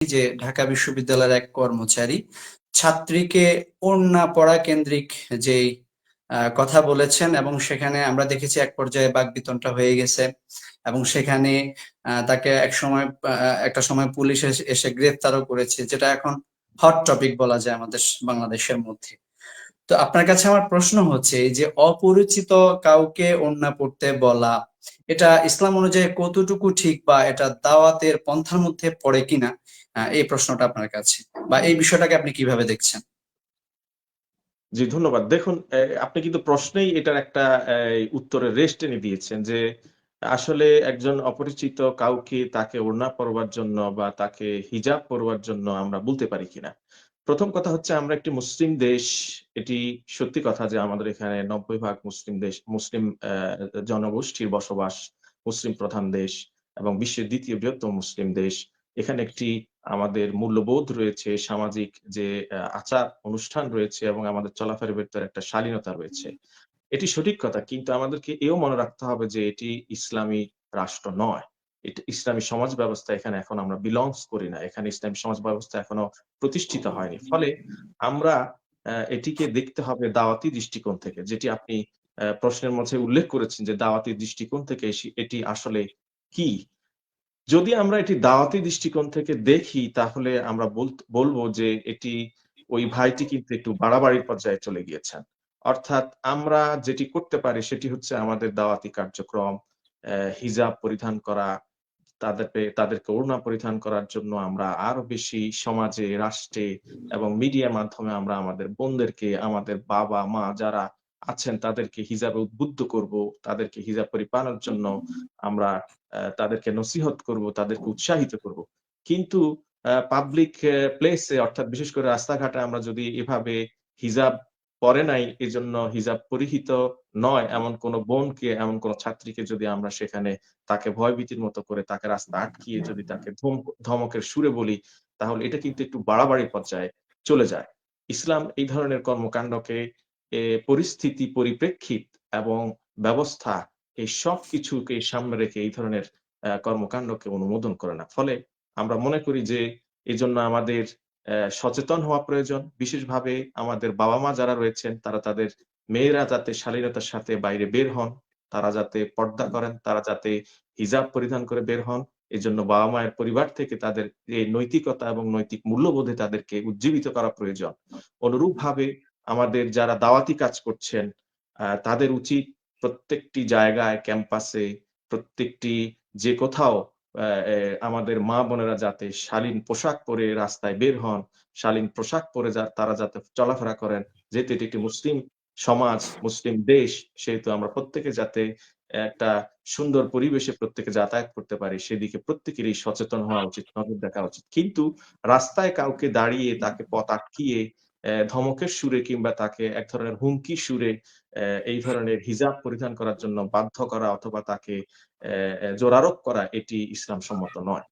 যে ঢাকা বিশ্ববিদ্যালয়ের এক কর্মচারী ছাত্রীকে ওড়না পড়া কেন্দ্রিক যেই কথা বলেছেন এবং সেখানে আমরা দেখেছি এক পর্যায়ে বাকবিতণ্ডা হয়ে গেছে এবং সেখানে তাকে এক সময় একটা সময় পুলিশ এসে- গ্রেফতারও করেছে যেটা এখন হট টপিক বলা যায় আমাদের বাংলাদেশের মধ্যে। তো আপনার কাছে আমার প্রশ্ন হচ্ছে যে অপরিচিত কাউকে ওড়না পড়তে বলা এটা ইসলাম অনুযায়ী কতটুকু ঠিক বা এটা দাওয়াতের পন্থার মধ্যে পড়ে কিনা এই প্রশ্নটা আপনার কাছে বা এই বিষয়টাকে আপনি কীভাবে দেখছেন? জি, ধন্যবাদ। দেখুন আপনি কিন্তু প্রশ্নেই এটার একটা উত্তরের রেস্ট এনে দিয়েছেন যে আসলে একজন অপরিচিত কাউকে তাকে ওড়না পরবার জন্য বা তাকে হিজাব পরবার জন্য আমরা বলতে পারি কিনা? প্রথম কথা হচ্ছে আমরা একটি মুসলিম দেশ, এটি সত্যি কথা যে আমাদের এখানে নব্বই ভাগ মুসলিম দেশ, মুসলিম জনগোষ্ঠীর বসবাস মুসলিম প্রধান দেশ এবং বিশ্বের দ্বিতীয় বৃহত্তম মুসলিম দেশ। এখানে একটি আমাদের মূল্যবোধ রয়েছে, সামাজিক যে আচার অনুষ্ঠান রয়েছে এবং আমাদের চলাফেরার ভেতরে একটা শালীনতা রয়েছে। এটি সঠিক কথা, কিন্তু আমাদেরকে এও মনে রাখতে হবে যে এটি ইসলামী রাষ্ট্র নয়। এটা, ইসলামী সমাজ ব্যবস্থা এখানে এখন আমরা বিলংস করি না। এখানে ইসলামী সমাজ ব্যবস্থা এখনও প্রতিষ্ঠিত হয়নি। ফলে আমরা এটিকে দেখতে হবে দাওয়াতি দৃষ্টিকোণ থেকে, যেটি আপনি প্রশ্নের মধ্যে উল্লেখ করেছেন যে দাওয়াতি দৃষ্টিকোণ থেকে এটি আসলে কি। যদি আমরা এটি দাওয়াতি দৃষ্টিকোণ থেকে দেখি, তাহলে আমরা বলব যে এটি, ওই ভাইটি কিন্তু একটু বাড়াবাড়ির পর্যায়ে চলে গিয়েছেন। অর্থাৎ আমরা যেটি করতে পারি সেটি হচ্ছে আমাদের দাওয়াতি কার্যক্রম হিজাব পরিধান করা, তাদেরকে তাদেরকে ওড়না পরিধান করার জন্য আমরা আরও বেশি সমাজে, রাষ্ট্রে এবং মিডিয়ার মাধ্যমে আমরা আমাদের বোনদেরকে, আমাদের বাবা, মা যারা আছেন তাদেরকে হিজাবে উদ্বুদ্ধ করব, তাদেরকে হিজাব পরিপালনের জন্য আমরা তাদেরকে নসিহত করব, তাদেরকে উৎসাহিত করব। কিন্তু পাবলিক প্লেসে অর্থাৎ বিশেষ করে রাস্তাঘাটে আমরা যদি এভাবে হিজাব পরে নাই, এজন্য হিজাব পরিহিত নয়, এমন কোন বোনকে, এমন কোন ছাত্রীকে যদি আমরা সেখানে তাকে ভয়ভীতির মতো করে তাকে রাস্তা আটকিয়ে যদি তাকে ধমকের সুরে বলি, তাহলে এটা কিন্তু একটু বাড়াবাড়ি পর্যায়ে চলে যায়। ইসলাম এই ধরনের কর্মকাণ্ডকে পরিস্থিতি পরিপ্রেক্ষিত এবং ব্যবস্থা, এই সব কিছুকে সামনে রেখে এই ধরনের কর্মকাণ্ডকে অনুমোদন করে না। ফলে আমরা মনে করি যে, এজন্য আমাদের সচেতন হওয়া প্রয়োজন। বিশেষভাবে আমাদের বাবা মা যারা রয়েছেন, তারা তাদের মেয়েরা যাতে শালীনতার সাথে বাইরে বের হন, তারা যাতে পর্দা করেন, তারা যাতে হিজাব পরিধান করে বের হন এই জন্য বাবা মায়ের পরিবার থেকে তাদের এই নৈতিকতা এবং নৈতিক মূল্যবোধে তাদেরকে উজ্জীবিত করা প্রয়োজন। অনুরূপভাবে আমাদের যারা দাওয়াতি কাজ করছেন তাদের উচিত প্রত্যেকটি জায়গায়, ক্যাম্পাসে, প্রত্যেকটি যে কোথাও আমাদের মা বোনেরা যাতে শালীন পোশাক পরে রাস্তায় বের হন, শালীন পোশাক পরে যা, তারা যাতে চলাফেরা করেন, যেহেতু এটি একটি মুসলিম সমাজ, মুসলিম দেশ, সেহেতু আমরা প্রত্যেকে যাতে একটা সুন্দর পরিবেশে প্রত্যেকে যাতায়াত করতে পারি, সেদিকে প্রত্যেকেরই সচেতন হওয়া উচিত, নজর দেখা উচিত। কিন্তু রাস্তায় কাউকে দাঁড়িয়ে তাকে পথ আটকিয়ে ধমকের সুরে কিংবা তাকে এক ধরনের হুমকি সুরে এই ধরনের হিজাব পরিধান করার জন্য বাধ্য করা অথবা তাকে জোরারোপ করা এটি ইসলাম সম্মত নয়।